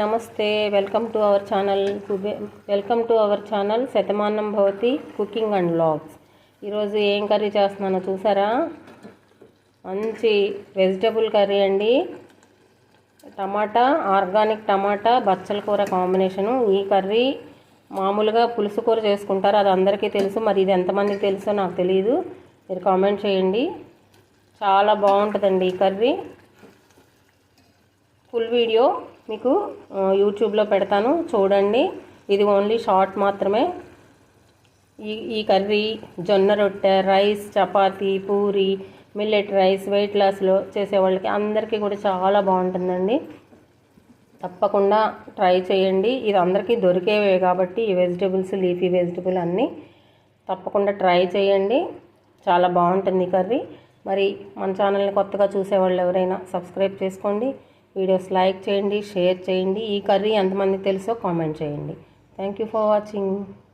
నమస్తే welcome to our channel welcome to our channel Shatamanam Bhavati cooking and vlogs ఈరోజు ఏం curry చేస్తున్నానో చూసారా? మంచి వెజిటబుల్ కర్రీ అండి. టమాటా ఆర్గానిక్ టమాటా బచ్చల కూర కాంబినేషను. ఈ కర్రీ మామూలుగా పులుసు కూర చేసుకుంటారు అది అందరికీ తెలుసు. మరి ఇది ఎంతమందికి తెలుసో నాకు తెలియదు మీరు కామెంట్ చేయండి. చాలా బాగుంటుందండి ఈ కర్రీ. Full video. మీకు యూట్యూబ్లో పెడతాను. చూడండి. ఇది ఓన్లీ షార్ట్ మాత్రమే. ఈ ఈ కర్రీ జొన్న రొట్టె rice chapati puri millet rice weight లాస్లో చేసేవాళ్ళకి అందరికీ కూడా చాలా బాగుంటుందండి. తప్పకుండా ట్రై చేయండి. ఇది అందరికీ దొరికేవే కాబట్టి ఈ వెజిటేబుల్స్ లీఫీ వెజిటబుల్ అన్నీ తప్పకుండా ట్రై చేయండి. చాలా బాగుంటుంది ఈ కర్రీ. మరి మన ఛానల్ని కొత్తగా చూసేవాళ్ళు ఎవరైనా సబ్స్క్రైబ్ చేసుకోండి. వీడియోస్ లైక్ చేయండి షేర్ చేయండి. ఈ కర్రీ ఎంతమంది తెలుసో కామెంట్ చేయండి. Thank you for watching